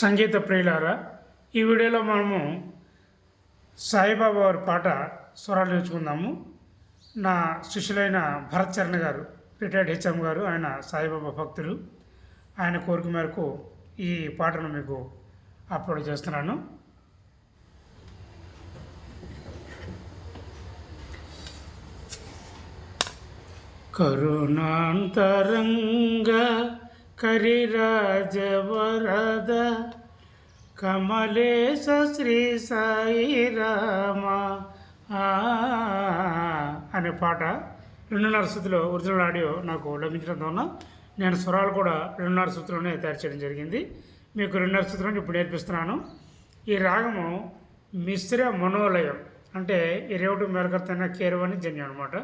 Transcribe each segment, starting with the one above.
సంగీత ప్రియులారా ఈ వీడియోలో మనము సాయిబాబా వారి పాట స్వరాలు నేర్చుకుందాము. నా శిష్యులైన భరత్ చరణ్ గారు రిటైర్డ్ హెచ్ఎం గారు ఆయన సాయిబాబా భక్తులు. ఆయన కోరిక మేరకు ఈ పాటను మీకు అప్లోడ్ చేస్తున్నాను. కరుణాంతరంగా కరిరాజ వరద కమలేశ శ్రీ సాయి రామ. అనే పాట రెండున్నర శృతిలో ఒరిజినల్ ఆడియో నాకు లభించడం వలన నేను స్వరాలు కూడా రెండున్నర శృతిలోనే తయారు చేయడం జరిగింది. మీకు రెండున్నర శృతిలో ఇప్పుడు నేర్పిస్తున్నాను. ఈ రాగము మిశ్ర మనోలయం అంటే ఇరవటి మేరకర్తైన కేరవని జన్యం అనమాట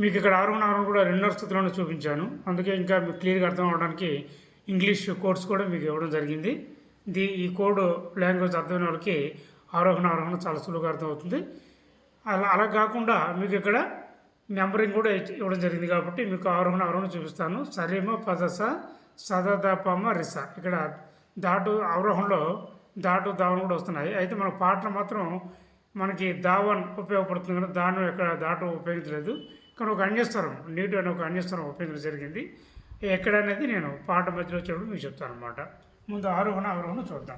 మీకు ఇక్కడ ఆరు ఆరు కూడా రెండో స్థితిలోనే చూపించాను. అందుకే ఇంకా మీకు క్లియర్గా అర్థం అవడానికి ఇంగ్లీష్ కోడ్స్ కూడా మీకు ఇవ్వడం జరిగింది. దీ ఈ కోడ్ లాంగ్వేజ్ అర్థమైన వాళ్ళకి ఆరోహణ ఆరోహణ చాలా సులువుగా అర్థమవుతుంది. అలా అలా కాకుండా మీకు ఇక్కడ నెంబరింగ్ కూడా ఇవ్వడం జరిగింది కాబట్టి మీకు ఆరోహణ ఆరోహణ చూపిస్తాను. సరేమ పదస సదదపమ రిస ఇక్కడ దాటు అవరోహణలో దాటు దావన్ కూడా వస్తున్నాయి. అయితే మన పాటలు మాత్రం మనకి దావన్ ఉపయోగపడుతుంది కానీ దాను ఎక్కడ దాటు ఉపయోగించలేదు. ఇక్కడ ఒక అన్యస్వరం నీటు అనే ఒక అన్యస్వరం ఒప్పించడం జరిగింది. ఎక్కడ అనేది నేను పాట మధ్యలో వచ్చేటప్పుడు మీకు చెప్తాను అనమాట ముందు ఆరోహణ అవరోహణ చూద్దాం.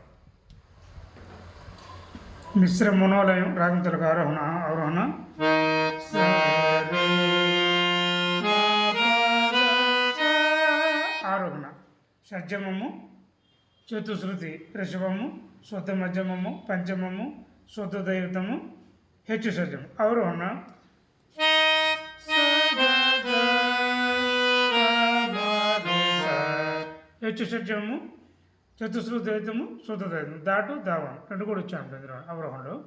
మిశ్ర మనోలయం రాగం తెలుగు ఆరోహణ. అవరోహణ ఆరోహణ. షడ్జమము చతుశ్రుతి ఋషభము శుద్ధ మధ్యమము పంచమము శుద్ధ దైవతము హెచ్చు షడ్జము అవరోహణ హెచ్చు చతుశ్రు ద్వైతము దైవతము. శుద్ధ దాటు దావం. రెండు కూడా వచ్చాము ఇందులో. అవరోహణలో.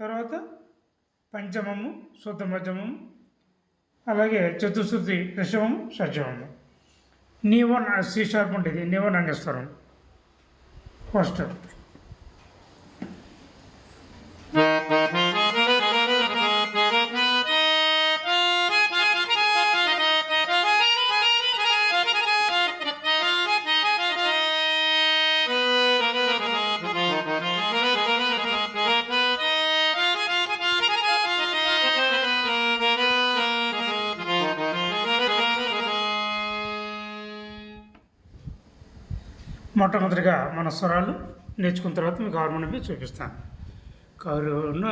తర్వాత పంచమము శుద్ధ మధ్యమము అలాగే చతుశ్రుతి ఋషభము షడ్జమము నీవన్ సి షార్ప్ ఉంటుంది నీవన్ అంగస్వరం ఫస్ట్. మొట్టమొదటిగా మన స్వరాలు నేర్చుకున్న తర్వాత మీకు హార్మోనియం చూపిస్తాను. కరుణాంతరంగ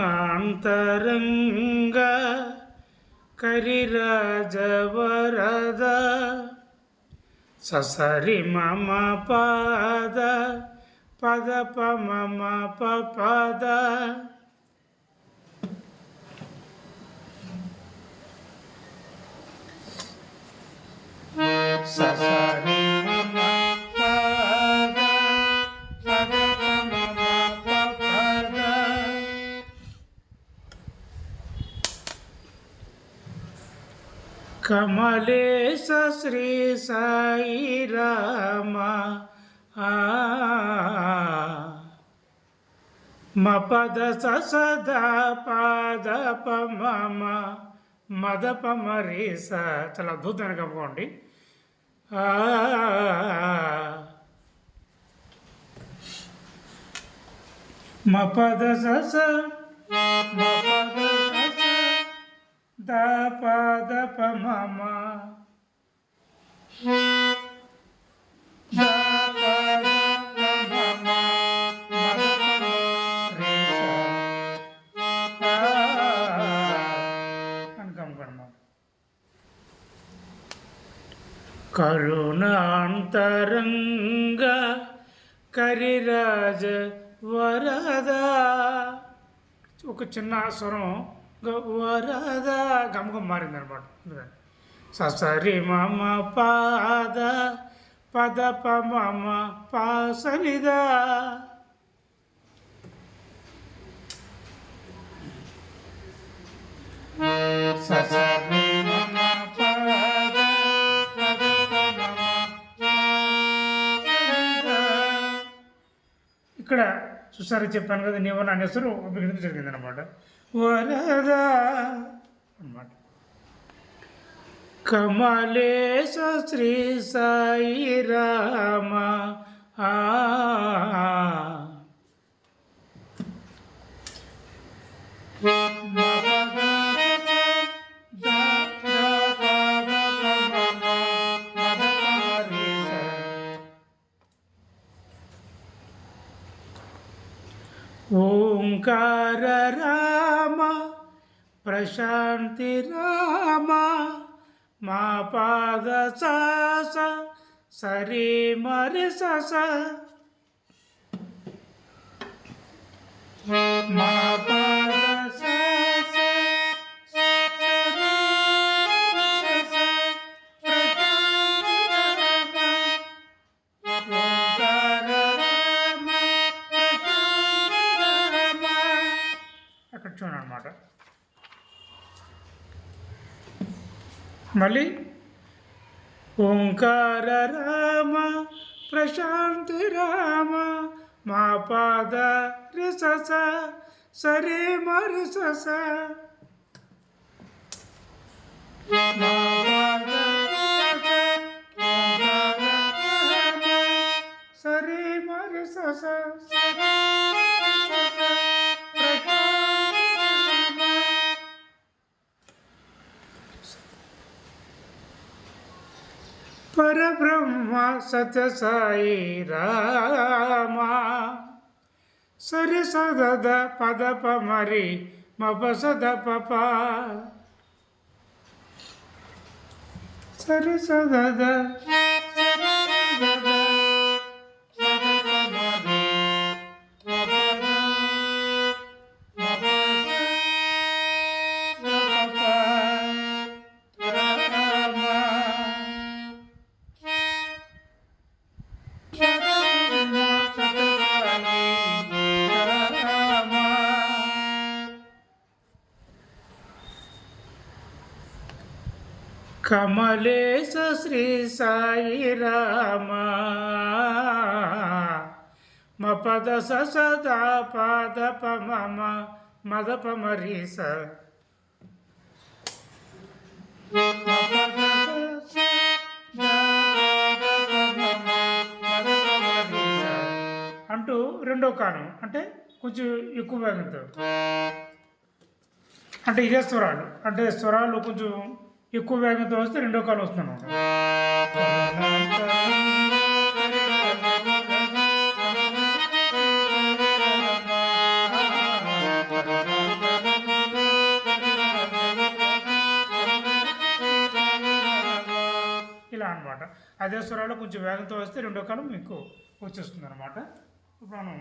కరిరాజ వరద ససరి మమ పాద పద ప మమ పద ససరి కమలేశ శ్రీ సాయి రామ. మపద సదా పాద ప మమ మద ప స. చాలా అద్భుతమైన కప్పుకోండి మపద స అని కమ్ముకోండి కరుణాంతరంగ కరిరాజ వరద ఒక చిన్న స్వరం వరద గమకం మారింది అనమాట ససరి మమ పాద పద ప మమ పాసనిదా. ససరి మమ పాద పద ప ఇక్కడ చూసారా చెప్పాను కదా నీవన్న అనేసరు ఉపయోగించడం జరిగింది అనమాట వరదా. అనమాట కమలేశ శ్రీ సాయి రామ. ఆ ఓంకార రామ ప్రశాంతి రామ మా పాద సాస సరే మరి సస. మా మళ్ళీ ఓంకార రామ ప్రశాంతి రామ మా పాద రిసస సరే మరి పరబ్రహ్మ సత్యసాయి రామ. సరి సదద పదప మరి మప సద పప. సరి సదద కమలేశ శ్రీ సాయి రామ. మ పద సదా పాదప మమ మదప మరీస స. అంటూ రెండో కాను అంటే కొంచెం ఎక్కువ భాగంతో. అంటే ఇదే స్వరాలు అంటే స్వరాలు కొంచెం ఎక్కువ వేగంతో వస్తే రెండో కాలం వస్తున్నాను ఇలా అన్నమాట. అదే స్వరాలు కొంచెం వేగంతో వస్తే రెండో కాలం మీకు వచ్చేస్తుంది అనమాట ఇప్పుడు మనం